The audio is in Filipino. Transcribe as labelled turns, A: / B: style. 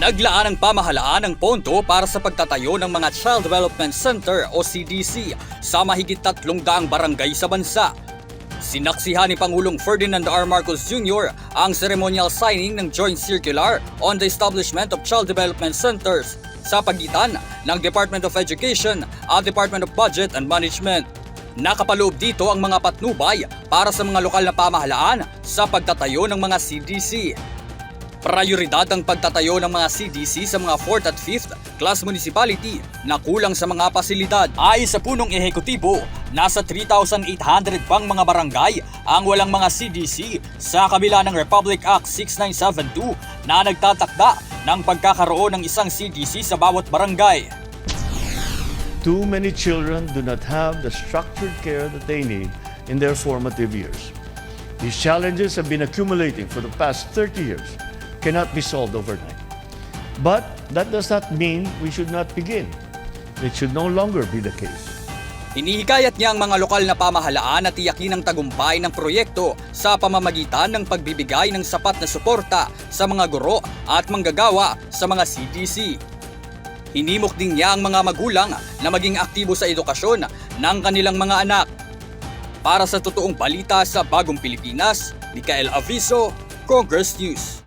A: Naglaan ang pamahalaan ng pondo para sa pagtatayo ng mga Child Development Center o CDC sa mahigit tatlong daang barangay sa bansa. Sinaksihan ni Pangulong Ferdinand R. Marcos Jr. ang ceremonial signing ng Joint Circular on the Establishment of Child Development Centers sa pagitan ng Department of Education at Department of Budget and Management. Nakapaloob dito ang mga patnubay para sa mga lokal na pamahalaan sa pagtatayo ng mga CDC. Prioridad ang pagtatayo ng mga CDC sa mga 4th at 5th class municipality na kulang sa mga pasilidad. Ay sa punong ehekutibo, nasa 3,800 pang mga barangay ang walang mga CDC sa kabila ng Republic Act 6972 na nagtatakda ng pagkakaroon ng isang CDC sa bawat barangay.
B: Too many children do not have the structured care that they need in their formative years. These challenges have been accumulating for the past 30 years, cannot be solved overnight. But that does not mean we should not begin. It should no longer be the case.
A: Hinihikayat niya ang mga lokal na pamahalaan na tiyakin ang tagumpay ng proyekto sa pamamagitan ng pagbibigay ng sapat na suporta sa mga guro at manggagawa sa mga CDC. Hinimok din niya ang mga magulang na maging aktibo sa edukasyon ng kanilang mga anak. Para sa totoong balita sa Bagong Pilipinas, Mikael Aviso, Congress News.